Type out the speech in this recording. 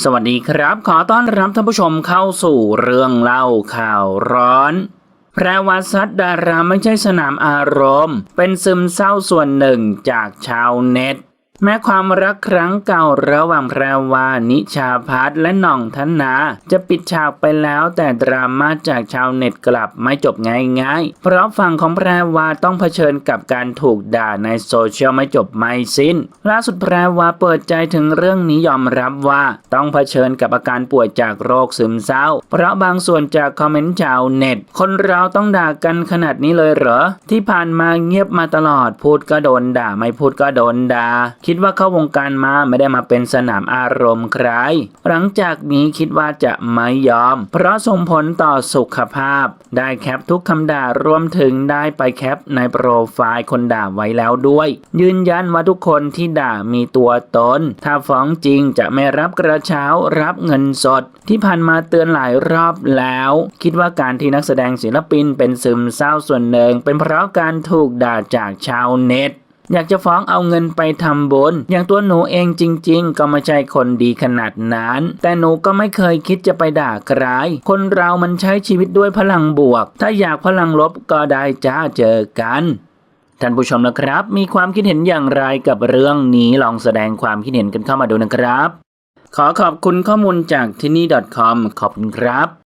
สวัสดีครับ ขอต้อนรับท่านผู้ชมเข้าสู่เรื่องเล่าข่าวร้อน แพรวซัดดาราไม่ใช่สนามอารมณ์ เป็นซึมเศร้าส่วนหนึ่งจากชาวเน็ต แม้ความรักครั้งเก่าระหว่างแพรวานิชาพัฒและหน่องธนา จะปิดฉากไปแล้วแต่ดราม่าจากชาวเน็ตกลับไม่จบง่ายๆ เพราะฝั่งของแพรวาต้องเผชิญกับการถูกด่าในโซเชียลไม่จบไม่สิ้น ล่าสุดแพรวาเปิดใจถึงเรื่องนี้ยอมรับว่าต้องเผชิญกับอาการป่วยจากโรคซึมเศร้า เพราะบางส่วนจากคอมเมนต์ชาวเน็ต คนเราต้องด่ากันขนาดนี้เลยเหรอ ที่ผ่านมาเงียบมาตลอดพูดก็โดนด่าไม่พูดก็โดนด่าคิคิดว่าเข้าวงการมาไม่ได้มาเป็นสนามอารมณ์ใคร หลังจากนี้คิดว่าจะไม่ยอม เพราะส่งผลต่อสุขภาพ ได้แคปทุกคำด่ารวมถึงได้ไปแคปในโปรไฟล์คนด่าไว้แล้วด้วย ยืนยันว่าทุกคนที่ด่ามีตัวตน ถ้าฟ้องจริงจะไม่รับกระเช้ารับเงินสด ที่ผ่านมาเตือนหลายรอบแล้ว คิดว่าการที่นักแสดงศิลปินเป็นซึมเศร้าส่วนหนึ่ง เป็นเพราะการถูกด่าจากชาวเน็ต อยากจะฟ้องเอาเงินไปทำบุญอย่างตัวหนูเองจริง ๆ ก็ไม่ใช่คนดีขนาดนั้น แต่หนูก็ไม่เคยคิดจะไปด่าใครคนเรามันใช้ชีวิตด้วยพลังบวก ถ้าอยากพลังลบก็ได้จ้าเจอกันท่านผู้ชมนะครับ มีความคิดเห็นอย่างไรกับเรื่องนี้ลองแสดงความคิดเห็นกันเข้ามาดูนะครับ ขอขอบคุณข้อมูลจากที่นี่ .com ขอบคุณครับ